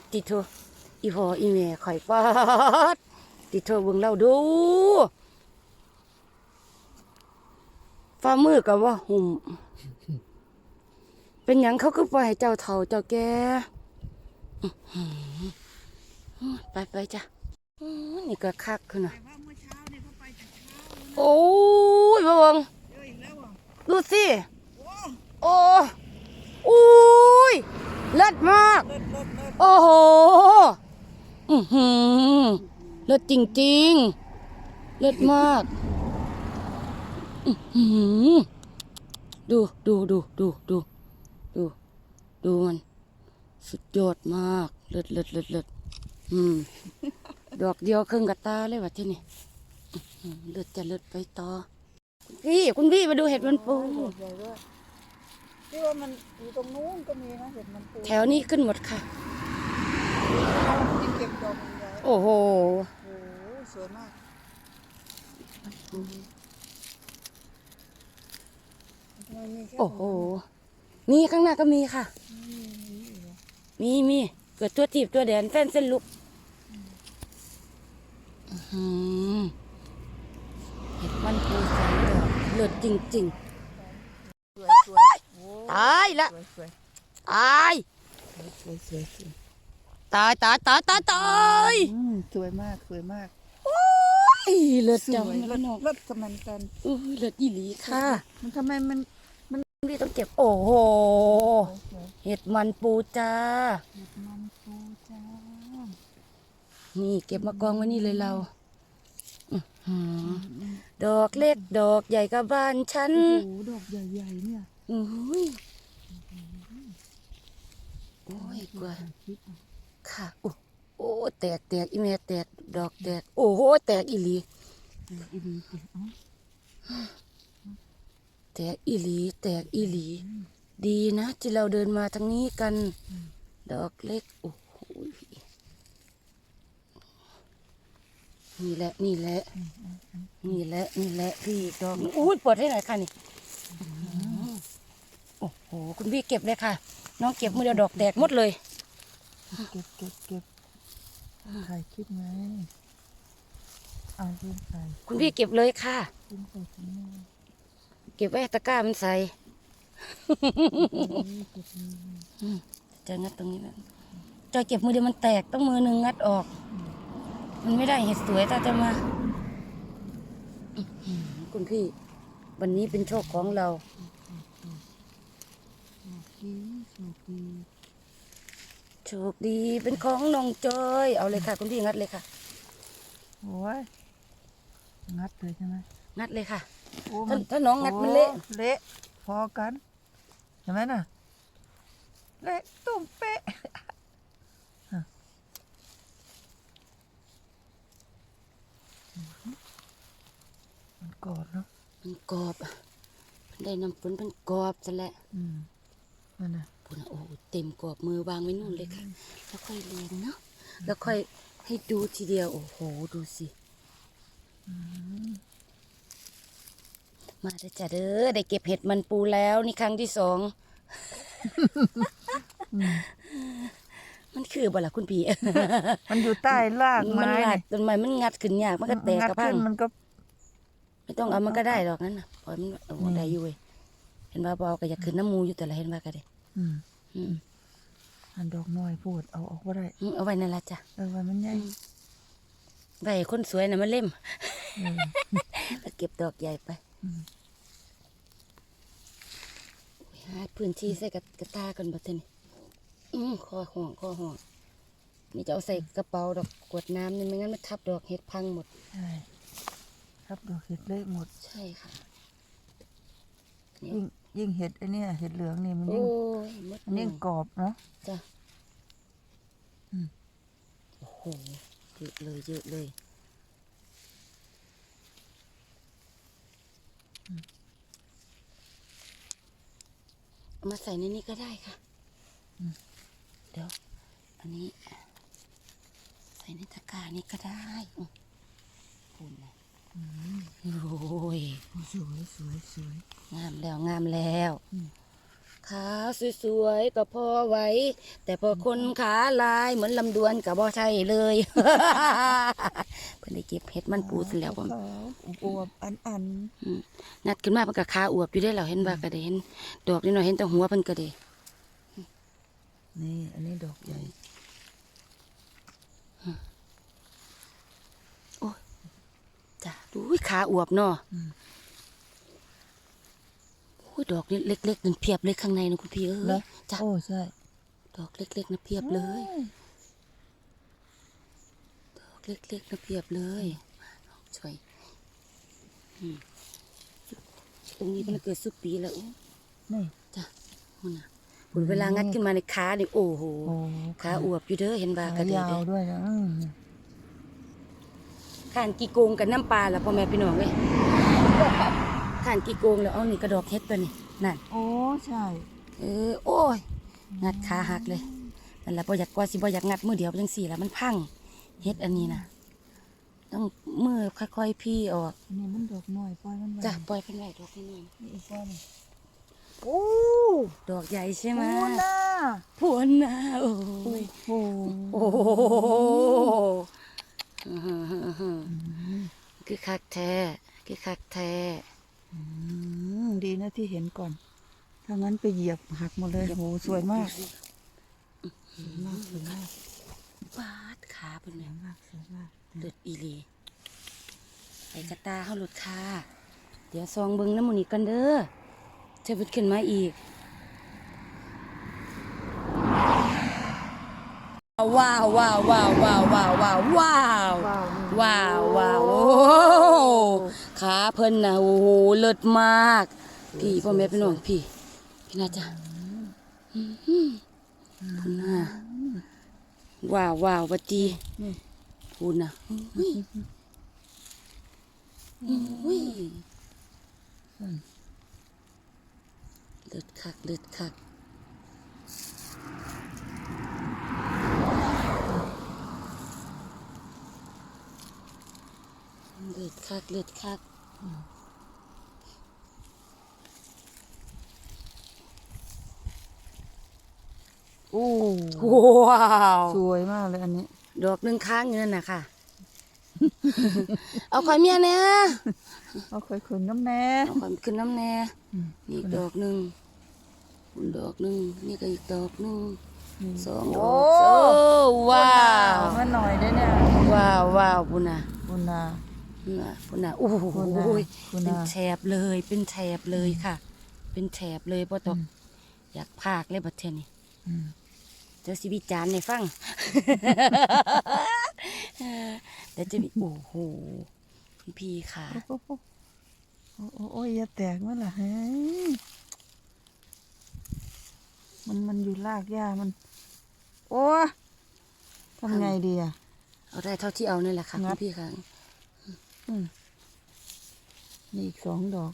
ดติโทอีพออีแม่ข่อยปาดติโทเบิ่งเราดูฝ่ามือกับว่าหุ่ม เป็นหยังเขาก็ปล่อยให้เจ้าเฒ่าเจ้าแก่ไปไปจ้ะนี่ก็คักขึ้นน่ะแต่ว่าเมื่อเช้าเนี่ยเขาไปแต่เช้าโอ้ยบ่เบิ่งดูสิโอ้โอ้อุ้ยเลิศมาก เลิศเลิศเลิศโอ้โห อือหือเลิศจริงๆ เลิศมาก อือหือดูดูดูดูดูดู ดูมัน สุดยอดมาก เลิศเลิศเลิศเลิศอืม ดอกเดียวครึ่งกับตาเลยว่ะที่นี่อื้อหือเลิศจะเลิศไปต่อคุณพี่คุณพี่มาดูเห็ดมันปูใหญ่ด้วยที่ว่ามันอยู่ตรงนู้นก็มีนะเห็ดมันปู แถวนี้ขึ้นหมดค่ะ ยังเก็บดอกมันไว้โอ้โห โอ้โหสวยมากทำไมมีแค่โอ้โหมีข้างหน้าก็มีค่ะอืมมีอีกเหรอมีมีเกิดตัวถีบตัวแดนแฟนเส้นลุกอื้อหือเห็ดมันปูสายดอกเลิศจริง สวยสวยโอ้ๆ ตายละ สวยสวยตาย สวยสวยสวย ตายตายตายตายตายอืมสวยมากสวยมากอีเลิศสจังวยนะเลิศพี่น้องเลิศสมันกันอุ้ยเลิศอีหลีค่ะ มันทำไมมันพี่ต้องเก็บ โอ้โหสวยเห็ดมันปูจ้าเห็ดมันปูจ้านี่เก็บมากองไว้นี่เลยเราอื้อหือดอกเล็กดอกใหญ่กับบ้านฉันโอ้โหดอกใหญ่ๆเนี่ยอุ้ยโอ้ยกว่า คิดอะค่ะโอ้โอ้แตกแตกอีเมแตกดอกแตก โอ้โหแตกอีหลีเอออีดีสิเอ้าแตกอีหลีแตกอีหลี ดีนะที่เราเดินมาทางนี้กัน ดอกเล็กโอ้โหนี่แหละนี่แหละนี่แหละนี่แหละพี่ดอกอุ้ยเปิดให้หน่อยค่ะนี่โอ้โหคุณพี่เก็บเลยค่ะ น้องเก็บมือเดียวดอกแตกหมดเลย เก็บเก็บเก็บถ่ายคลิปไงเอาขึ้นไปคุณพี่เก็บเลยค่ะขึ้นไปข้างหน้าเก็บไว้ให้ตะกร้ามันใส่ เก็บมือจะงัดตรงนี้แบบจอยเก็บมือเดียวมันแตกต้องมือหนึ่งงัดออก มันไม่ได้เห็ดสวยถ้าจะมาอื้อหือคุณพี่ วันนี้เป็นโชคของเรา โชคดีโชคดี โชคดีเป็นของน้องจอย เอาเลยค่ะ คุณพี่งัดเลยค่ะ โอ้ยงัดเลยใช่ไหมงัดเลยค่ะ โอ้ถ้าถ้าน้องงัดมันเละ โอ้เละพอกันเห็นไหมน่ะเละตุ้มเป๊ะอะมันกอดเนาะมันกรอบมันได้น้ำฝนเป็นกรอบซะแล้วอืมนั่นน่ะ ปุ่นโอ้โหเต็มกรอบมือวางไว้นู่นเลยค่ะ แล้วค่อยเรียงเนาะแล้วค่อยให้ดูทีเดียว โอ้โห ดูสิมาเด้อจ้ะเด้อได้เก็บเห็ดมันปูแล้วนี่ครั้งที่สอง มันคือบ่ล่ะคุณพี่ มันอยู่ใต้รากมัไม้นงัเนี่ดยต้นไม้มันงัดขึ้นยากมันก็แตกงัดกระพัขึ้งนมันก็ ไม่ต้องเอามันก็ได้หรอกนั่นน่ะปล่อยมันโอ้โหได้อยู่เว้ยเห็นว่าเบาก็อยากขึ้นน้ำมูอยู่แต่ละเห็นว่าก็ได้ อืมอืมอันดอกน้อยพูดเอาออกว่าได้อืมเอาไว้นั่นละจ้ะเออวันมันใหญ่ไว้ให้คนสวยน่ะมันเล่มเออแล้วเก็บดอกใหญ่ไปอืมหาพื้นที่ใส่กระกระตากันบัดเทอนี่อืมคอห่วงคอห่วงนี่จะเอาใส่กระเป๋าดอกกวดน้ำนี่ไม่งั้นมันทับดอกเห็ดพังหมด ใช่ครับดอกเห็ดเละหมด ใช่ค่ะยิ่ง ยิ่งเห็ดไอเนี่ยเห็ดเหลืองนี่มันโอ้ยิ่งยมดมันยิ่งกรอบเนาะ จ้ะอืม โอ้โหเยอะเลยเยอะเลยเอามาใส่ในนี้ก็ได้ค่ะเดี๋ยว อันนี้ ใส่ในตะกร้านี้ก็ได้อืมคุณนะ โอ้ยสวยสวยสวยงามแล้วงามแล้วอืมขาสวยๆก็พอไหวแต่พอคนขาลายเหมือนลำดวนก็บ่ใช่เลยเพิ่นได้เก็บเห็ดมันปูซะแล้วผมขาวอวบอันอันนัดขึ้นมาเพิ่นก็ขาอวบอยู่ได้แล้วเห็นว่าก็ได้เห็น ดอกนิดหน่อยเห็นแต่หัวเพิ่นก็ได้นี่อันนี้ดอกใหญ่ จ้ะดูยขาอวบเนาะโอ้ยดอกนี่เล็กๆนั่นเพียบเลยข้างในนะคุณพี่เอ้เหรอยจ้ะโอ้ใช่ดอกเล็กๆนะเพียบเลยดอกเล็กๆนะเพียบเลยมาน้องช่วยอืมตรงนี้มันเกิดสุกปีแล้วโอ้นี่จ้ะคุณน่ะคุณเวลางัดขึ้นมาในขานี่โอ้โหโอ้ขาอวบอยู่เด้อเห็นว่าขากระเดยาวเด้ด้วยนะอืม ข้านกี่โกงกับน้ำปลาแล้วพ่อแม่พี่น้องเว้ยข้านกี่โกงแล้วเอานี่กระดอกเฮ็ดตัวนี่นั่น โอ้ใช่เออโอ้ยงัดขาหักเลยนั่นแหละบ่อยากกว่าสิบ่อยากงัดมือเดียวจังสี่แล้วมันพังเฮ็ดอันนี้นะต้องมือค่อยๆพี่ออกอันนี้มันดอกน้อยปล่อยมันไว้จ้ะปล่อยเพิ่นไว้ดอกนี้นี่อีกก้อนโอ้ดอกใหญ่ใช่ไหมโอ้น่าพวนนะโอ้ยโอ้โอ้โห คือคักแท้คือคักแท้อืมดีนะที่เห็นก่อน ถ้างั้นไปเหยียบหักหมดเลยโหสวยมากสวยมากสวยมากปาดขาเพิ่นสวเนี่ยยมากสวยมากเลือดอีหลีไอ้กระตาเฮาหลุดค่ะ เดี๋ยวซองเบิ่งน้ำหมูนี่กันเด้อจะเพิ่นขึ้นมาอีก ว้าวว้าวว้าวว้าวว้าวว้าวว้าวว้าวว้าวว้าวโอ้โหขาเพิ่นนะโอ้โหเลิศมาก พี่พ่อแม่พี่น้องพี่ พี่น่าจะอื้อหือพุ่นน่ะว้าวว้าววัดดีพูนน่ะอุ้ยอุ้ยเลิศคักเลิศคัก เลือดคักเลือดคักโอ้ว้าวสวยมากเลยอันนี้ ดอกหนึ่งค้างอยู่นั่นน่ะค่ะ เอาข่อยเมียเนี่ยเอาเคยขนน้ำแน่เอาข่อยขึ้นน้ำแน่อืมนี่อีกดอกหนึ่งคุณดอกหนึ่งนี่ก็อีกดอกหนึ่งสองดโอ้อกโอ้ว้าวมาหน่อยได้เนี่ยว้าวว้าวบุญน่ะบุญนาบุญ น่ะบุญน่ะโอ้โหบุญน่ะบุญเป็นน่ะแถบเลย เป็นแถบเลยค่ะ เป็นแถบเลยพ่อตอกอยากพากเลยบัดเทยนี่อืมเจ้าสิวิจารณ์ในฟัง เดี๋ยวจะมีโอ้โหคุณพี่ค่ะ โอ้โหโอ้โหโอ้ยอย่าแตกมันล่ะเฮ้ยมันมันอยู่ลากหญ้ามัน โอ้ทำไงดีอะ เอาได้เท่าที่เอานี่แหละค่ะงัคุด ณพี่ค่ะอืม นี่อีกสองดอก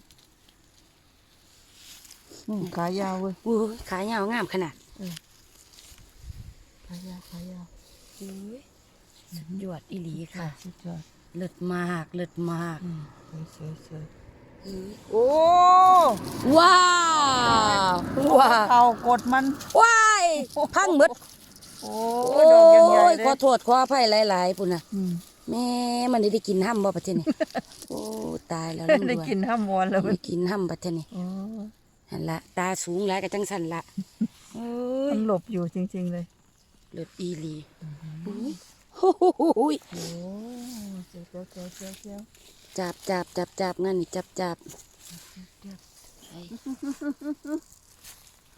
อืมขายาวเว้ยอู้ยขายาวงามขนาดขายาวขายาวอุ้ยสุดยอดอีหลีค่ะสุดยอดเลิศมากเลิศมากอืมสวยสวยสวยอุ้ยโอ้ว้าวว้าวเข่ากดมันว้ายพังหมดโอ้โอ้ดอกยังใหญ่ยเลขอยโทษขออภัยหลายๆปุ่นน่ะอืม แม่มันได้กินห้ำบ่ประเทศนี้โอ้ตายแล้วได้ลำดวนกินห้ามวนแล้วได้กินห้ำประเทศนี้โอ้หันละตาสูงหลายกับจังสันละโอ้ยมันหลบอยู่จริง ๆ เลยเลือดอีหลีอุ้ยโอ้โหโอ้เจ้าเจ้าเจ้าเจ้าเจ้าจับจับจับจับงั้นนี่จับจับไอ้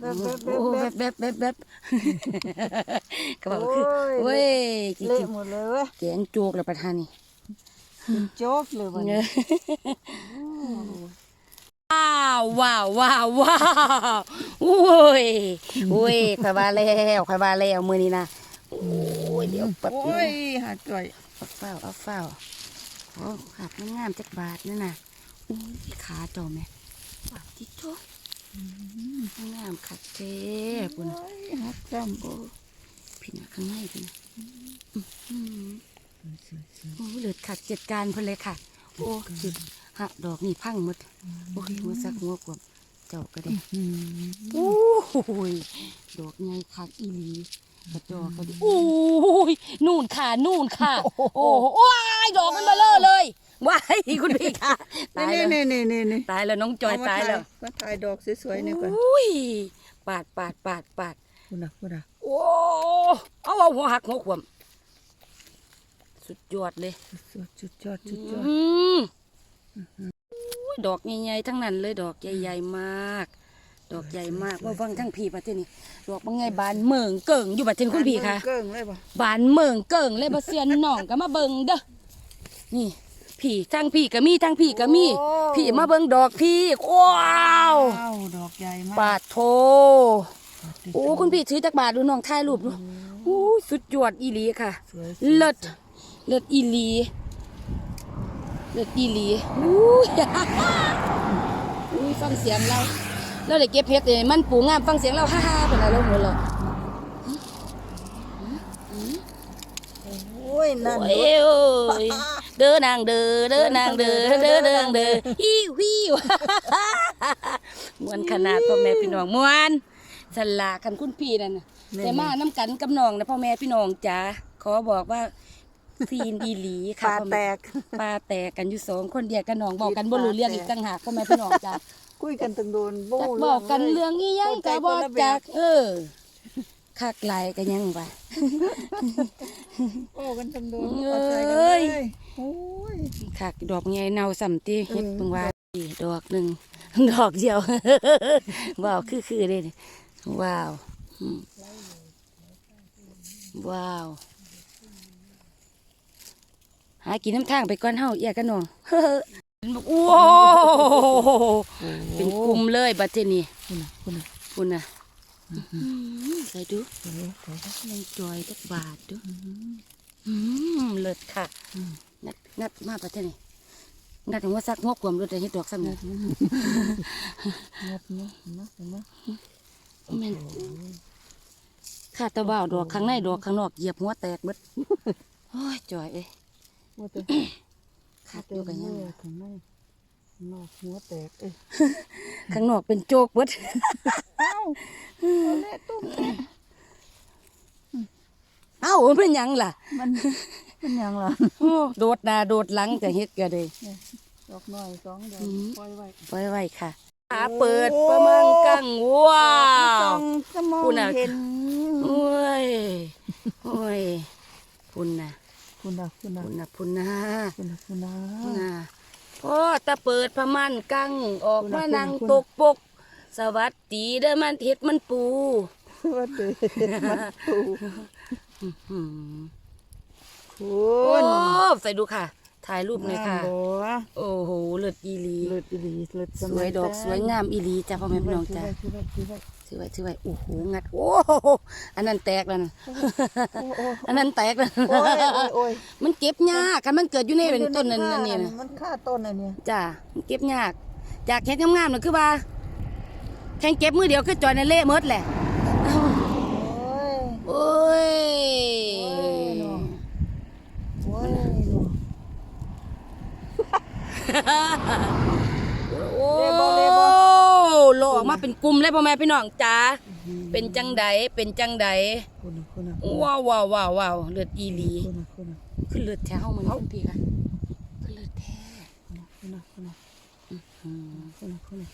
แบบแบบแบโอ้บแบบแบบแบบแบบก็บอกคือโอ้ยเว้ยกิเละนหมดเลยเว้ยแกงโจ๊กแล้วประทานนี่กินโจ๊กเลยวันเนนี้ว้าวว้าวว้าวว้าวโอ้ยโอ้ยข่อยว่าแล้วข่อยว่าแล้วมือนี้นะโอ้ยเดี๋ยวแป๊บโอ้นึยง หาจ่อยเอาเฝ้าเอาเฝ้าโอ้หักงามๆจักบาทนี่นะอุ้ยขาเจ้าแม่บาดที่โจ๊ก งามคักเท่ปุ่นน่ะโอ้ยหักซ้ำโอ้พี่น่ะข้างในพี่น่ะอื้อหือสวยสวยโอ้เหลือขัดจัดการเพิ่นเลยค่ะ โอ้จุดหักดอกนี่พังหมด โอ้ยหัวซักหัวกวมเจ้าก็ได้อืมโอ้ยดอกไงคักอีหลีกระจอกก็ดีโอ้ยนู่นค่ะนู่นค่ะ โอ้โหว้ายดอกมันเบลอเลยว้าย คุณพี่ค่ะตายนี่แล้วนี่นี่นี่นี่ตายแล้วน้องจอยเมตายแล้วมาถ่ายดอกสวยๆนี่ก่อนอุ้ยปาดปาดปาดปาดคุณน่ะคุณน่ะโอ้เอาเอาหัวหักหัวขวมสุดยอดเลยสุดจุดยอดจุดยอดอืมอุ้ยดอกใหญ่ๆทั้งนั้นเลยดอกใหญ่ๆมาก ดอกใหญ่มากว่าฟังทั้งพี่ปะเจนี่ดอกบางไงบานเมืองเกิ่งอยู่ปะเจนคุณพี่ค่ะเกิ้งเลยบ่บานเมืองเกิ่งเลยบะเซียนน้องก็มาเบิ่งเด้อนี่ พี่ทั้งพี่ก็มีทั้งพี่ก็มีพี่มาเบิ่งดอกพี่ว้าวว้าวดอกใหญ่มากปาดโท โอ้คุณพี่ถือจักบาทดูน้องถ่ายรูปดูโอ้ยสุดยอดอีหลีค่ะ สวยเลิศเลิศอีหลีเลิศอีหลีอุ้ย อุ้ยฟังเสียงเราเราได้เก็บเพชรเลยมันปูงามฟังเสียงเราฮ่าฮ่าเป็นอะไรหมดเลยโอ้ยนั่นโอ้ยโอ้ย เด้อนางเด้อเด้อนางเด้อเด้อนางเด้อฮิวฮิวมวนขนาดพ่อแม่พี่น้องมวนสลาคันคุณพี่นั่นน่ะแต่มาน้ำกันกับน้องนะพ่อแม่พี่น้องจ๋าขอบอกว่าซีนอีหลีค่ะปลาแตกปลาแตกกันอยู่สองคนเดียวกันน้องบอกกันบ่รู้เรื่องอีกต่างหากพ่อแม่พี่น้องจ้ะคุยกันตั้งโดนบ้จักบอกกันเรื่องอีหยังก็บ่จักเออ คักหลายก็ยังว่า โอ้กันตั้งโดนเอ้เอาใจกันยเลยโอ้ยคักดอกใหญ่เนาสำติเฮ็ดเออเพิ่งว่าอีดอกหนึง ดอกเดียว ว้าวคือๆเด้นี่ว้าวอืมว้าว หากินน้ำทางไปก่อนเฮาเอียกันน้องโอ้โหเป็นกลุ่มเลยบัดเจนี่คุณน่ะคุณน่ะ คุณน่ะ ใส่ดูเดี๋ยวเดี๋ยวยังจอยจักบาทดูอืมเลิศค่ะงัดงัดมาบัดเจนี่งัดถึงว่าซักงอกความรถได้เฮ็ดดอกซ้ำนะงัดเนาะเนาะเนาะแม่นข้าตะบ่าวดอกข้างในดอกข้างนอกเหยียบหัวแตกเบิดโอ้ยจอยเอ้ยว่าแต่ขาดอยู่กันยังวะข้างในนอกหัวแตกเอ้ยข้างนอกเป็นโจกเบิดเอาเละตุ้มเละเอ้ามันเป็นหยังล่ะมันเป็นหยังล่ะโอ้โดดหน้าโดดหลังจะเฮ็ดก็ได้ ดอกน้อยสองดอกอืม ปล่อยไว้ไว้ไว้ค่ะขาเปิดประมังกังว้าวส่องจะมองคุณน่ะ เห็นโอ้ยโอ้ยพุ่นน่ะคุณน่ะคุณน่ะพุ่นน่ะพุ่นน่ะคุณน่ะคุณน่ะพุ่นน่ะ พ่อตะเปิดพม่านกังออกพุ่นมาน่ะนั่งพุ่นตน่ะกปก สวัสดีเด้อมันเฮ็ดมันปูว่าเด็มันตูหืมคุโอ้ณใส่ดูค่ะ ถ่ายรูปหน่อยค่ะงามบ่วะโอ้โหเลิศอีหลีเลิศอีหลีเลิศสวยดอกสวยงามอีหลีจ้าพ่อแม่พี่น้องจ้า ถือไว้ถือไว้ถือไว้ถือไว้โอ้โหงัด โอ้โหอันนั้นแตกแล้วนะถือไว้โอ้โอ้อันนั้นแตกแล้วโอ้ยโอ้ยโอ้ยมันเก็บยากค่ะมันเกิดอยู่ในเป็นต้นนั่นนั่นนี่นะมันฆ่าต้นอันเนี้ยจ้ามันเก็บยาก จากแค่งามๆน่ะคือว่าแค่เก็บมือเดียวคือจอยในเละหมดแหละเอ้าโอ้ยโอ้ยโอ้ยเนาะ โอ้ยเนาะโอ้เละบ่เละบ่โลออกมาเป็นกลุ่มเลยพ่อแม่พี่น้องจ้าเป็นจังใดเป็นจังใดคุณน่ะคุณน่ะว้าวว้าวว้าวว้าวเลือดอีหลีคุณน่ะคุณน่ะคือเลือดแท้เฮามันคุณพี่ค่ะคือเลือดแท้คุณน่ะคุณน่ะอืมคุณน่ะคุณน่ะ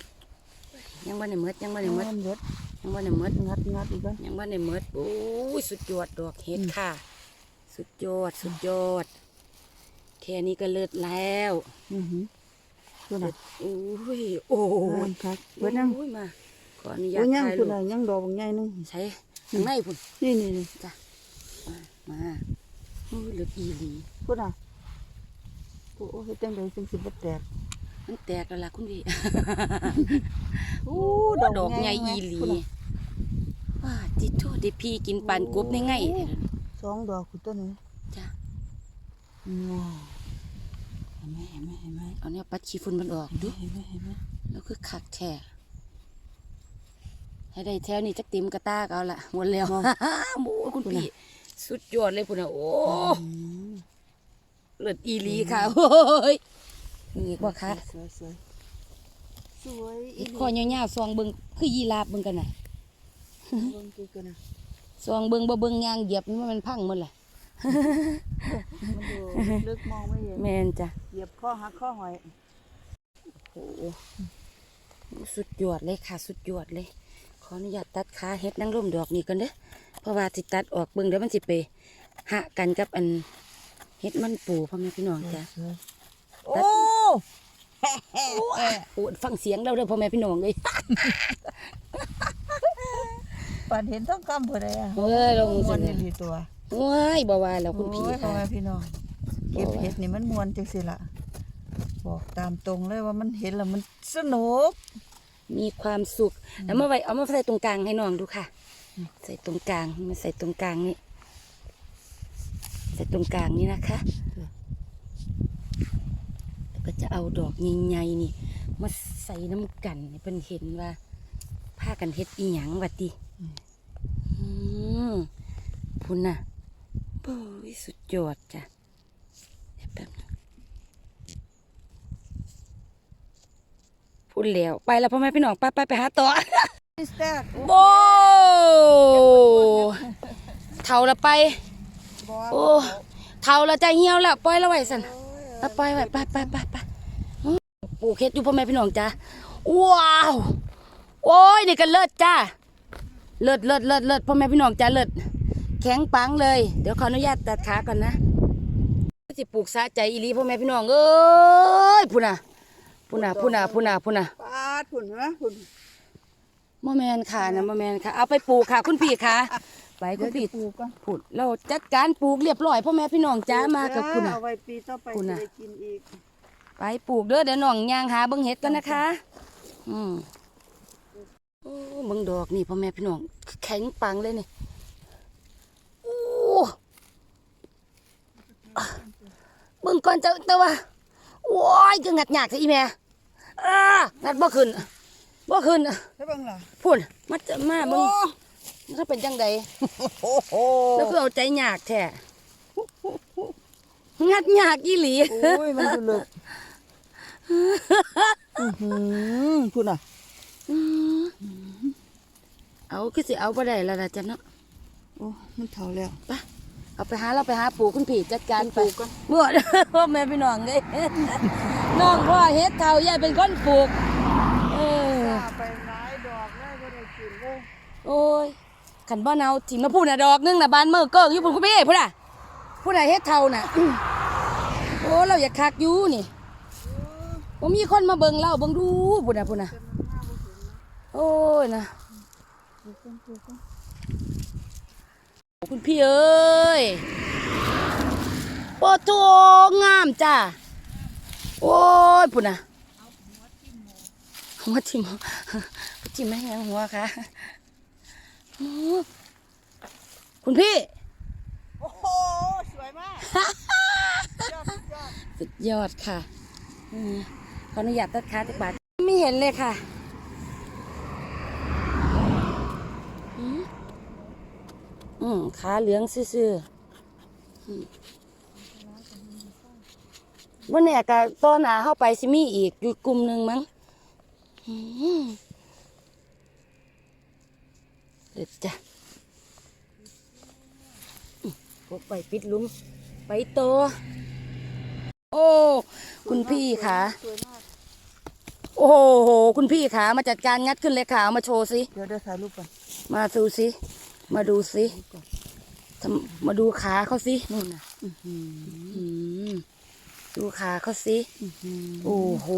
ยังบ่ได้หมดยังบ่ได้หมดมันเยอะยังบ่ได้หมดงัดงัดอีกแล้วยังบ่ได้หมดโอ้ยสุดยอดดอกเห็ดค่ะ สุดยอดสุดยอดแค่นี้ก็เลิศแล้ว อือ หือคุณน่ะโอ้ยโอ้โอ้ยยครับเบิดนั่งโอ้ยมาขออนุญาโอ้ตยยังถ่ายคุรูณปน่ะยังดอกบางใหญ่นึงใช้ข้างในพุ่นนี่นี่นี่มาโอ้ยเลิศอีหลีคุณน่ะโอ้โหเฮ็ดจังไดจังสิบ่แตกมันแตกแล้วล่ะคุณพี่โอ้ดอกใหญ่อีหลีว่าจิโทษดิพี่กินปานกบได้ไงเด้อสองดอกคุณต้นนี้จ้ะว้าวเห็น ไหมเห็นไหมเห็นไหมเอาเนี่ยปัดขี้ฝุ่นมันออกดูเห็นไหมเห็นไหมแล้วคือคักแท้ให้ได้แถวนี้จักติมกระตากเอาละหมดแล้วโอ้ยคุณพี่สุดยอดเลยพุ่นน่ะโอ้อืมเลิศอีหลีค่ะโอ้ยมีอีกว่าคะสวยสวยสวยอีเห็ดหลีคอยาวๆซองเบิ่งคือยีราฟเบิ่งกันน่ะเบิ่งกูกันนะซองเบิ่งบ่เบิ่งยางเหยียบนี่มันพังหมดแหละ มันดูลึกมองไม่เห็นแม่นจ้ะเหยียบข้อหักข้อหอยโอ้โหสุดยอดเลยค่ะ สุดยอดเลย ขออนุญาตตัดขาเฮ็ดนางร่มดอกนี่ก่อนเด้อเพราะว่าสิตัดออกเบิ่งเดี๋ยวมันสิไปหะกันกับอันเฮ็ดมันปูพ่อแม่พี่น้องจ้ะโอ้โอ้ฟังเสียงเราเด้อพ่อแม่พี่น้องเลยปันเห็นต้องกำเพื่ออะไรอะเฮ้ยลงมวสินเนี่ยดีตัว ว้ายบ่ว่าแล้วคุณพี่โอ้ยพ่อค่ะ แม่พี่น้องเก็บเห็ดนี่มันมวนจังสิล่ะ บอกตามตรงเลยว่ามันเห็นแล้วมันสนุก มีความสุขแล้วมาไว้เอามาใส่ตรงกลางให้น้องดูค่ะ ใส่ตรงกลางมาใส่ตรงกลางนี่ใส่ตรงกลางนี่นะคะแล้วก็จะเอาดอกใหญ่ๆนี่ มาใส่น้ำกันให้เพิ่นเห็นว่าผ้ากันเฮ็ดอีหยังวัดดิอืมพุ่นน่ะ โอ้ยสุดยอดจ้ะเดี๋ยวแป๊บนึงพูดแล้วไปแล้วพ่อแม่พี่น้องไปไปไปหาต่อซิสเตอร์โบเท่าละไป โอ้เท่าละใจเหี่ยวแล้วปล่อยละไว้สันเอาปล่อยไว้ไปไปไปไปอื้อปลูกเฮ็ดอยู่พ่อแม่พี่น้องจ้าว้าวโอ้ยนี่ก็เลิศจ้าเลิศเลิศเลิศเลิศพ่อแม่พี่น้องจ้าเลิศ แข็งปังเลย เดี๋ยวขออนุญาตตัดขาก่อนนะสิปลูกสะใจอีหลีพ่อแม่พี่น้องเอ้ยพูน่ะพูน่ะพูน่ะพูน่ะพูน่ะปาดหุ่นนะหุ่นมอแมนค่ะนะมอแมนค่ะ เอาไปปลูกค่ะ คุณพี่ค่ะ ไปคุเดี๋ยวณจะพี่ปลูกก่อนพูดเราจัดการปลูกเรียบร้อยพ่อแม่พี่น้องจ้ามากับคุณเออะเอาไว้ปีต่อไปคุณจะน่ะได้กินอีกไปปลูกเด้อเดี๋ยวน้องย่างหาเบิ่งเห็ดกันนะคะ อืมโอ้เบิ่งดอกนี่พ่อแม่พี่น้องแข็งปังเลยนี่โอ้อะเบิ่งก่อนจะแต่ว่าโอ้ยจะงัดหยากซะอีแม่อ่างัดบ่ขึ้นบ่ขึ้นใช่บ้างล่ะพูดมาจะมาเบิ่งถ้าเป็นจังใดโอ้โหแล้วก็เอาใจหยากแท้งัดหยากอีหลีโอ้ยมันดูเลิกอื้อหือคุณอะเอาคือสิเอาบ่ได้แล้วล่ะจ้ะเนาะโอ้มันเท่าแล้วไป เอาไปหาเราไปหาปู่คุณพี่จัดการไปปลูกก่อนบ่พ่อแม่พี่น้องเอ้ยน้องพ่อเฮ็ดเฒ่ายายเป็นคนปลูกเออไปหลายดอกได้ก็ได้กินเลยโอ้ยขันบ่เอาถิ่มมาพูดน่ะดอกหนึงน่ะบานมือเกิ้งอยู่พุ่นคุณพี่พุ่นน่ะพุ่นน่ะเฮ็ดเฒ่าน่ะโอ้เราอยากคักอยู่นี่บ่มีคนมาเบิ่งเราเบิ่งดูพุ่นน่ะพุ่นน่ะโอ้ยนะ ปลูกก่อนปลูกก่อน คุณพี่เอ้ยโอ้โถงามจ้าโอ้ยพุ่นน่ะหัวทิ่มหัวทิ่มไม่แหงหัวค่ะโอ้คุณพี่ โอ้โห สวยมากยอดยอดสุดยอดค่ะอืมขออนุญาตตัดขาจากบาทไม่เห็นเลยค่ะอืม อืมขาเหลืองซื่อๆอืมวันนี้ก็ต้นหนาเข้าไปซิมีอีกอยู่กลุ่มหนึ่งมั้งอืมเด็ดจ้ะอืมพวกไปปิดหลุมไปโตอโอ้ คุณพี่ค่ะสวยมากโอ้โห คุณพี่ค่ะมาจัดการงัดขึ้นเลยค่ะเอามาโชว์สิ เดี๋ยวเดี๋ยวถ่ายรูปก่อน มาดูสิ มาดูสิทำมาดูขาเขาสินู่นน่ะอื้อหืออืมดูขาเขาสิอื้อหือโอ้โห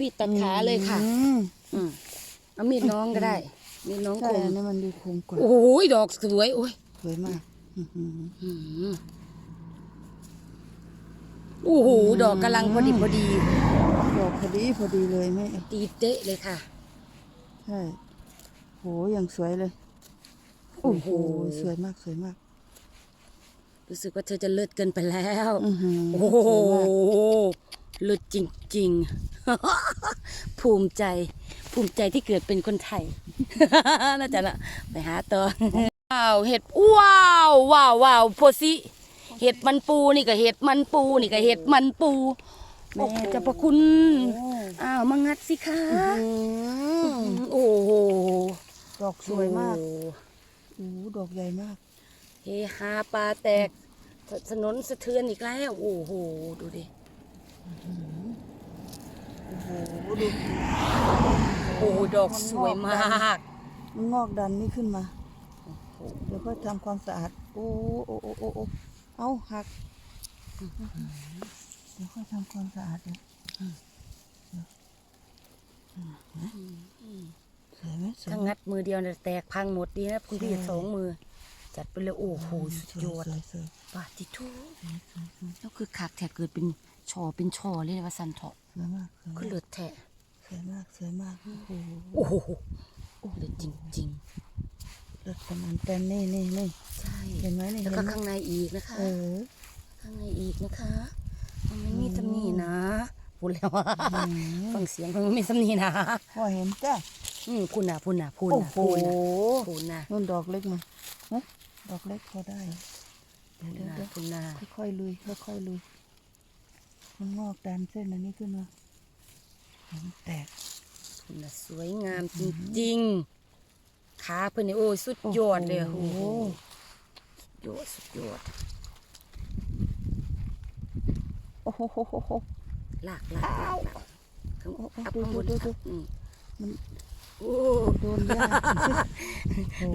พี่ตัดขาเลยค่ะอืมอืมเอามีดน้องก็ได้ มีดน้องใช่คมอันนี้มันดูคมกว่าโอ้โหดอกสวยโอ้ยสวยมาก อื้อหืออืม โอ้โหดอกกำลังพอดีพอดี ดอกพอดีพอดีเลยแม่ตีเต๊ะเลยค่ะ ใช่โหอย่างสวยเลย โอ้โห สวยมากสวยมาก รู้สึกว่าเธอจะเลิศเกินไปแล้วอือหือโอ้โหสวยมากเลิศจริง ๆ ภูมิใจ ภูมิใจที่เกิดเป็นคนไทยน่าจะละไปหาต่อว้าวเห็ดว้าวว้าวว้าวโพสิ เห็ดมันปูนี่ก็เห็ดมันปูนี่ก็เห็ดมันปูแม่เจะประคุณอ้าวมางัดสิคะโอ้โหดอกสวยมากโอ้โหดอกใหญ่มากเฮฮาปลาแตกถถนนสะเทือนอีกแล้วโอ้โหดูดิโอ้โหดูโอ้ดอกสวยมากมันงอกดันนี่ขึ้นมาเดี๋ยวค่อยทำความสะอาดโอ้โอ้โอ้โอ้โอ้ เอาหักเดี๋ยวค่อยทำความสะอาดเดี๋ยวสวยไหมสวยถ้าไหมงัดมือเดียวเนี่ยแตกพังหมดดีนะคุณพี่สองมือ จัดไปเลยโอ้โหสุดยอดสวยสวยปาติทูแล้วคือขากแทกเกิดเป็นช่อเป็นช่อเลยนะว่าสันเถาะสวยมากสวยคือมากเลือดแทะสวยมากสวยมากโอ้โหโอ้โหเลือดจริงเลือดประมาณเต็มนี่นี่นี่ใช่เห็นไหมนี่แล้วก็ข้างในอีกนะคะ เออ ข้างในอีกนะคะ มันไม่มีตำหนินะพูดแล้วฟังเสียงมันไม่มีตำหนินะพอเห็นจ้ะอืมพูดนะพูดนะพูดโอ้นะพูดนะพูดนะนู่นดอกเล็กมาฮะดอกเล็กพอได้พูเดี๋ยวเดี๋ยวนนะค่อยๆลุยค่อยๆลุยมันงอกดันเส้นอันนี้ขึ้นมาเห็นแตกพูดนะสวยงามจริงๆ ขาเพื่อนนี่โอ้ยสุดยอดเลยโอ้โหสุดยอดสุดยอดโอ้โหโหโหโห ลากลากลากลากข้างโอ้โหอัพดูข้างบนดูดู อืมมันโอ้โดนยาก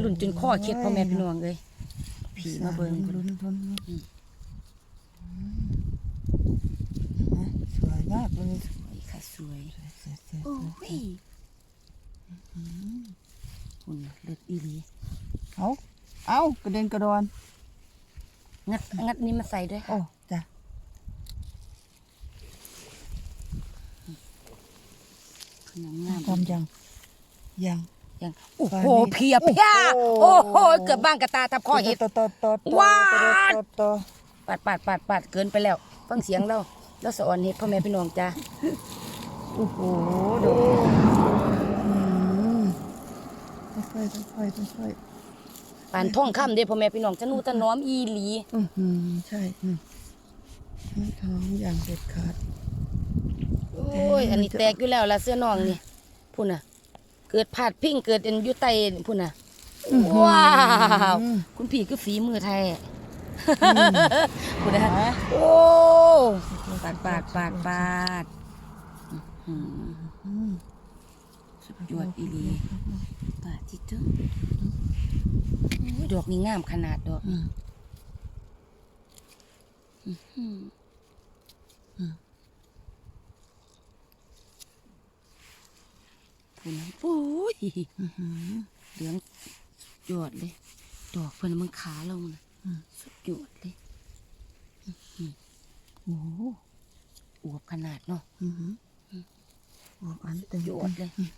หลุ่นจนข้อเคล็ดพ่อแม่พี่น้องเลยผีมาเบิ่งลุ้นลุ้นลุ้นอืมเห็นไหมสวยมากเลยสวยค่ะสวย สวยสวยโอ้ย คุณเลือดอีหลีเอาเอากระเด็นกระดอน งัดงัดนี่มาใส่ด้วยค่ะโอ้จ้ะขนมงามทำยัง ยังยังโอ้ฟ้าโหนี่เพียเพียโอ้โอ้โหโหเกือบบ้างกระตาทับข้อเห็ดต่อต่อต่อต่อว้าต่อต่อปาดปาดปาดปาดเกินไปแล้ว ฟังเสียงเราแล้วสอนเห็ดพ่อแม่พี่น้องจ้าโอ้โหดอกอืม ค่อยๆค่อยๆค่อยปานท่องคำเด้พ่อแม่พี่น้องจะนูตะน้อมอีหลีๆอือหือใช่อืมทั้งท้องอย่างเด็ดขาด โอ้ยอันนี้แตกอยู่แล้วล่ะเสื้อน้องนี่พุ่นน่ะ เกิดผาดพิงเกิดอันอยู่ใต้พุ่นน่ะว้าวคุณพี่คือฝีมือไทยพุ่นนะโอ้ปาดปาดปาดปาด อื้อหืออืมสุด ยอดอีหลีปาดที่ตึ้งดอกนี้งามขนาดดอกอืมอืมพุ่นนะโอ้ยอื้อหือเหลืองสุดยอดเลย ดอกเพิ่นมึงขาลงนะอืมสุดยอดเลยโอ้โหอวบขนาดเนาะอือหือออกอันเต็มยอดเลยอืม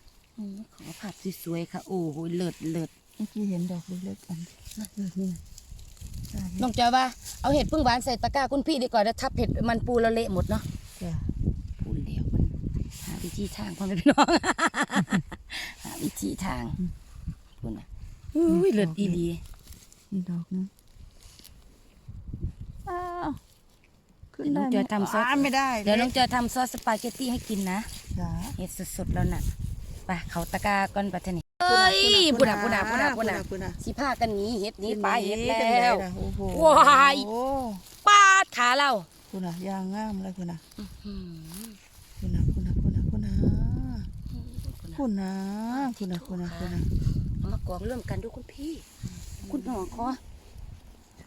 ขอภาพสวยๆค่ะ โอ้โหเลิศเลิศเมื่อกี้เห็นดอกเล็กๆอันนั่นเออนี่ใช่น้องจอยว่าเอาเห็ดพึ่งหวานใส่ตะกร้าคุณพี่ดีกว่าแล้วทับเห็ดมันปูแล้วเละหมดเนาะจ้ะพูดเดียวมันหาวิธีทางพ่อแม่พี่น้องหาวิธีทางพูดนะอุ้ยเลิศอีหลีนี่ดอกนึงอ้าวขึ้นเดี๋ยวน้ได้องไหมจอยทำซอสอ่าไม่ได้ เดี๋ยวน้องจอยทำซอสสปาเกตตี้ให้กินนะจ้ะเห็ดสดๆแล้วน่ะ ไปเขาตะกร้าก่อนปัทนี่เอ้ยพูดนะพูดนะพูดนะพูดนะพูดนะสิผ้ากันหนีเห็ดหนี้ไปเห็ดจังแล้ใดวล่ะโอ้โหว้ายโอ้ปาดขาเราคุณน่ะยางงามเลยคุณน่ะอืมคุณน่ะคุณน่ะคุณน่ะคุณน่ะพูดนะคุณน่ะคุณน่ะคุณน่ะคุณน่ะเอามากองเริ่มกันดูคุณพี่ คุณหนอขอ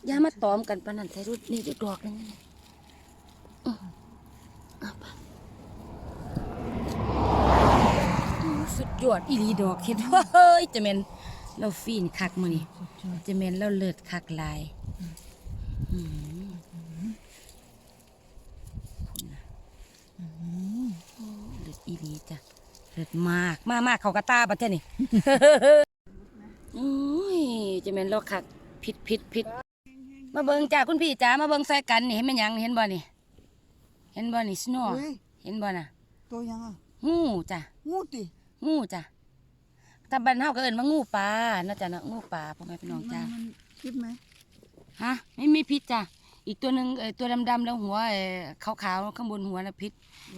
อย่ามาตอมกันปานนันใส่รูดนี่ดอกนึงนี่อืมเอาไปอืม สุดยอดอีหลีดอกเห็ดเฮ้ยจะเมนเราฟีนคักมือนี่ยอดจะเมนเราเลิศคักลายเลิศอีหลีจ้ะเลิศมากมากมากเขากระตาปะเจ้นี่จะแม่นโลกคักผิดผิดผิดมาเบิงจ้าคุณพี่จ้ามาเบิงใส่กันนี่เห็นแม่นหยังเห็นบ่นี่เห็นบ่นี่สโนว์เฮ้ยเห็นบ่น่ะ ตัวยังอะงูจ้ะงูติ งูจ้ะถ้าบ้านเฮาก็เอิ้นว่างูปลาเนาะจ้ะเนาะงูปลาพ่อแม่พี่น้องจ้ามันคิดไหมฮะไม่มีพิษจ้ะอีกตัวหนึ่งเอ่อตัวดำๆแล้วหัวเอ่อขาวๆข้างบนหัวนะพิษ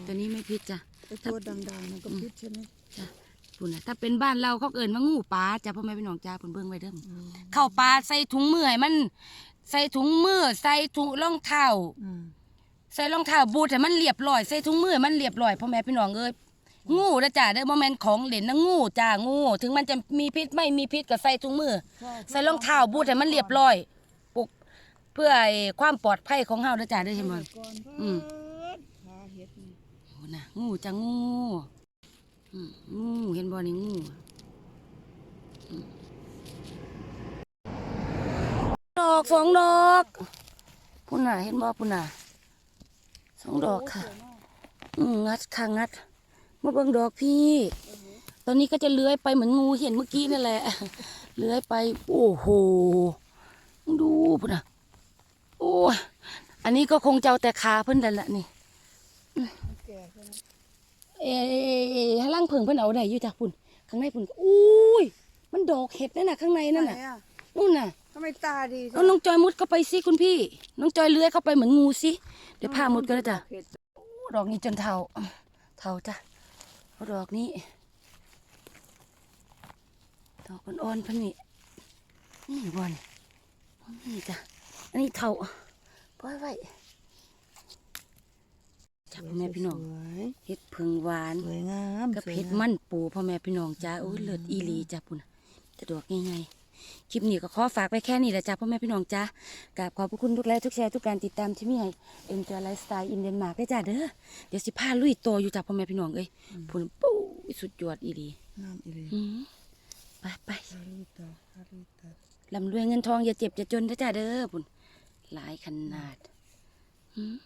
ตัวนี้ไม่พิษจ้ะ ไอ้ตัวดังๆมันก็พิษใช่ไหมปุ่นนะถ้าเป็นบ้านเราเขาเอินว่างูปลาจ้ะพ่อแม่พี่น้องจ้าเพิ่นเบิ่งไว้เด้อเข้าปลาใส่ถุงมือให้มัน ใส่ถุงมือใส่ถุงรองเท้าอืมใส่รองเท้าบูทให้มันเรียบร้อยใส่ถุงมือให้มันเรียบร้อยพ่อแม่พี่น้องเอ้ย งูนะจ้ะเด้อบ่แม่นของเล่นนะงูจ้างูถึงมันจะมีพิษไม่มีพิษก็ใส่ถุงมือ ใส่รองเท้าบูทให้มันเรียบร้อยปลุกเพื่อไอ้ความปลอดภัยของเฮาเด้อจ้าเด้อใช่ไหมก่อนอืมขาเห็ดนี่โอ้นะงูจ้างูอืมงูเห็นบ่นี่งูอืมดอกสองดอกพุ่นน่ะเห็นบ่พุ่นน่ะสองดอกค่ะ อืมงัดค่ะงัด มาเบิ่งดอกพี่ ตอนนี้ก็จะเลื้อยไปเหมือนงูเห็นเมื่อกี้นั่นแหละ เลื้อยไป โอ้โหมึงดูพุ่นน่ะโอ้ยอันนี้ก็คงจะเอาแต่ขาเพิ่นนั่นแหละนี่แก่ใช่ไหมเอ๊ะข้างล่างเพิ่งเพิ่นเอาได้อยู่จ้ะพุ่น ข้างในพุ่นอุ้ย มันดอกเห็ดนั่นน่ะข้างในนั่นน่ะไหอะนู่นน่ะทำไมตาดีจัเอาน้องจอยมุดเข้าไปสิคุณพี่ น้องจอยเลื้อยเข้าไปเหมือนงูสิ เดี๋ยวพามุดกันนะจ้ะเห็ดโอ้ดอกนี้จนเทาเทาจ้ะ เอาดอกนี้ ดอกอ่อนๆพันนี่นี่บอลนี่จ้ะอันนี้เทาปล่อยไว้จับพ่อแม่พี่น้องสวยเฮ็ดผึ่งหวานสวยงามกับสวยเฮ็ดงามมันปูพ่อแม่พี่น้องจ้าโอ้ยเลิศอีหลีจ้ะปุ่นจะดอกง่ายๆ คลิปนี้ก็ขอฝากไปแค่นี้แหละจ้าพ่อแม่พี่น้องจ้ากราบขอบพระคุณทุกไลค์ทุกแชร์ทุกการติดตามที่มีให้เอ็นจอยไลฟ์สไตล์อินเดนมาร์กได้จ้าเด้อเดี๋ยวสิพาลุยโตออยู่จ้าพ่อแม่พี่น้องเอ้ยพุ่นปู้ยสุดยอดอีหลีงามอีหลีอืมไปไปฮารุตาฮารุตาลำรวยเงินทองอย่าเจ็บอย่าจนนะจ้าเด้อพุ่นหลายขนาดอืม